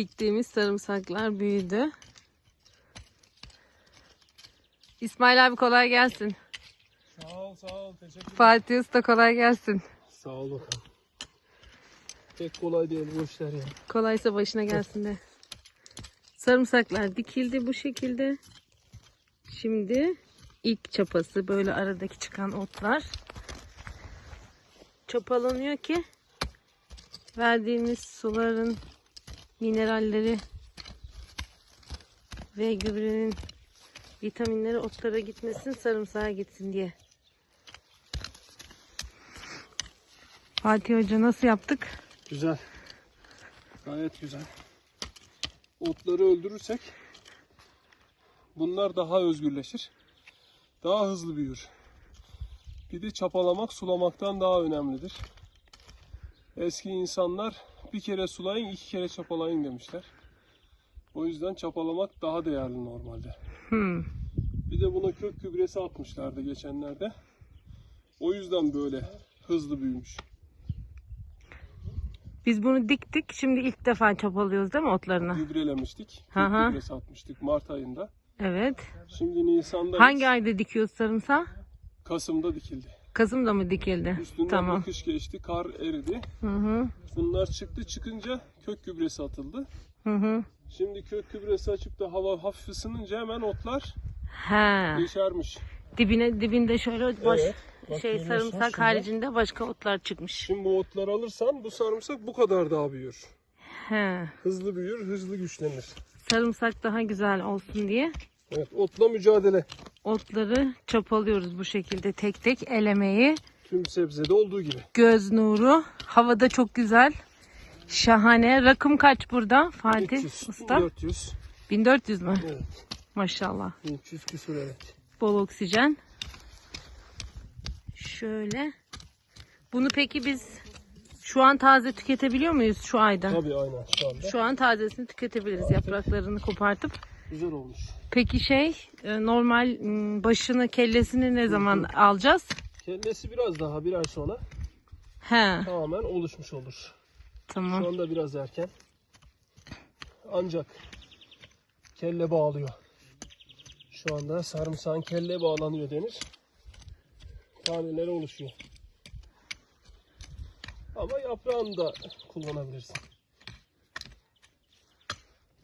Diktiğimiz sarımsaklar büyüdü. İsmail abi kolay gelsin. Sağ ol sağ ol teşekkür Fatih Usta kolay gelsin. Sağ ol bakalım. Pek kolay değil bu işler ya. Kolaysa başına gelsin de. Sarımsaklar dikildi bu şekilde. Şimdi ilk çapası böyle aradaki çıkan otlar çapalanıyor ki verdiğimiz suların mineralleri ve gübrenin vitaminleri otlara gitmesin sarımsağa gitsin diye. Fatih Hoca nasıl yaptık? Güzel. Gayet güzel. Otları öldürürsek bunlar daha özgürleşir. Daha hızlı büyür. Bir de çapalamak sulamaktan daha önemlidir. Eski insanlar bir kere sulayın iki kere çapalayın demişler. O yüzden çapalamak daha değerli normalde. Hmm. Bir de buna kök gübresi atmışlardı geçenlerde. O yüzden böyle hızlı büyümüş. Biz bunu diktik. Şimdi ilk defa çapalıyoruz değil mi otlarını? Gübrelemiştik. Kök gübresi atmıştık Mart ayında. Evet. Şimdi Nisan'da Hangi ayda dikiyoruz sarımsağı? Kasım'da dikildi. Kasım'da mı dikildi? Üstünden Tamam. kış geçti, kar eridi. Hı hı. Bunlar çıktı, çıkınca kök gübresi atıldı. Hı hı. Şimdi kök gübresi açıp da hava hafif ısınınca hemen otlar He. yeşermiş. Dibine dibinde şöyle boş Evet. Bak şey görüyorsun sarımsak şurada. haricinde başka otlar çıkmış. Şimdi bu otları alırsan bu sarımsak bu kadar daha büyür. He. Hızlı büyür, hızlı güçlenir. Sarımsak daha güzel olsun diye Evet, otla mücadele. otları çapalıyoruz bu şekilde tek tek elemeyi. Tüm sebzede olduğu gibi. Göz nuru. Havada çok güzel. Şahane. Rakım kaç burada Fatih 300, Usta? 400. 1400 mü? Evet. Maşallah. 300 küsur evet. Bol oksijen. Şöyle. Bunu peki biz şu an taze tüketebiliyor muyuz şu ayda? Tabii aynen şu anda. Şu an tazesini tüketebiliriz yapraklarını kopartıp. Güzel olmuş. Peki şey e, normal başını kellesini ne zaman alacağız? Kellesi biraz daha bir ay sonra He tamamen oluşmuş olur. Şu tamam. anda biraz erken. Ancak kelle bağlıyor. Şu anda sarımsağın kelle bağlanıyor denir. Taneleri oluşuyor. Ama yaprağını da kullanabilirsin.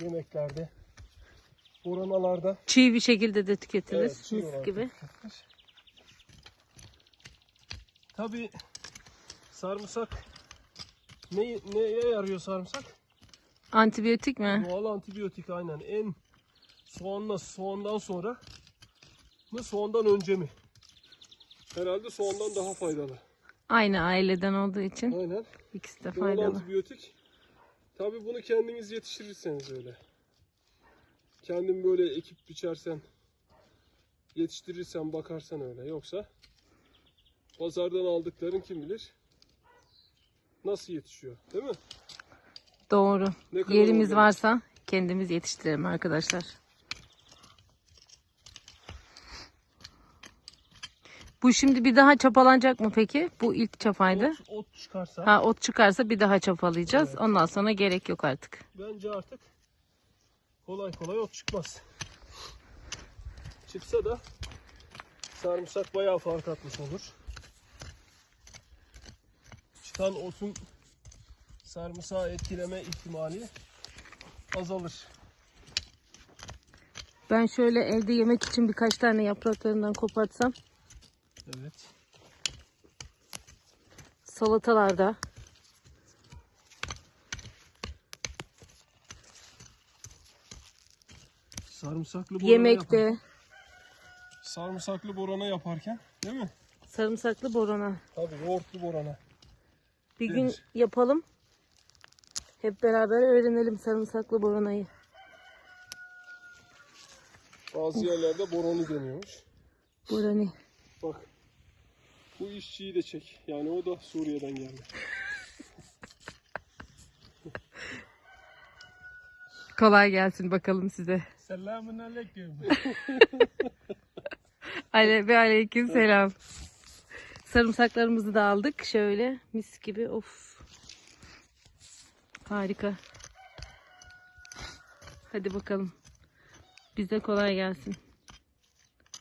Yemeklerde, oranalarda Çiğ bir şekilde de tüketilir. Evet, çiğ olarak gibi. Tabi sarımsak ne, neye yarıyor sarımsak? Antibiyotik mi? Doğal antibiyotik aynen. En soğanla soğandan sonra mı soğandan önce mi? Herhalde soğandan daha faydalı. Aynı aileden olduğu için Aynen. ikisi de Doğal faydalı. antibiyotik. Tabi bunu kendiniz yetiştirirseniz öyle. Kendin böyle ekip biçersen, yetiştirirsen, bakarsan öyle. Yoksa pazardan aldıkların kim bilir nasıl yetişiyor, değil mi? Doğru. Yerimiz organik. varsa kendimiz yetiştirelim arkadaşlar. Bu şimdi bir daha çapalanacak mı peki? Bu ilk çapaydı. Ot, ot çıkarsa Ha ot çıkarsa bir daha çapalayacağız. Ondan sonra gerek yok artık. bence artık kolay kolay ot çıkmaz. Çıksa da sarımsak bayağı fark atmış olur. Çıkan otun sarımsağı etkileme ihtimali azalır. Ben şöyle evde yemek için birkaç tane yapraklarından kopartsam Evet. salatalarda Sarımsaklı borana yemekte yapar- Sarımsaklı borana yaparken değil mi? sarımsaklı borana. Tabii yoğurtlu borana. Bir gün Denir. yapalım. Hep beraber öğrenelim sarımsaklı boranayı. Bazı yerlerde boronu deniyormuş. Borani. Bak. Bu işçiyi de çek. Yani o da Suriye'den geldi. Kolay gelsin bakalım size. Selamun aleyküm. Ale ve aleyküm selam. Sarımsaklarımızı da aldık. Şöyle mis gibi. Of. Harika. Hadi bakalım. Bize kolay gelsin.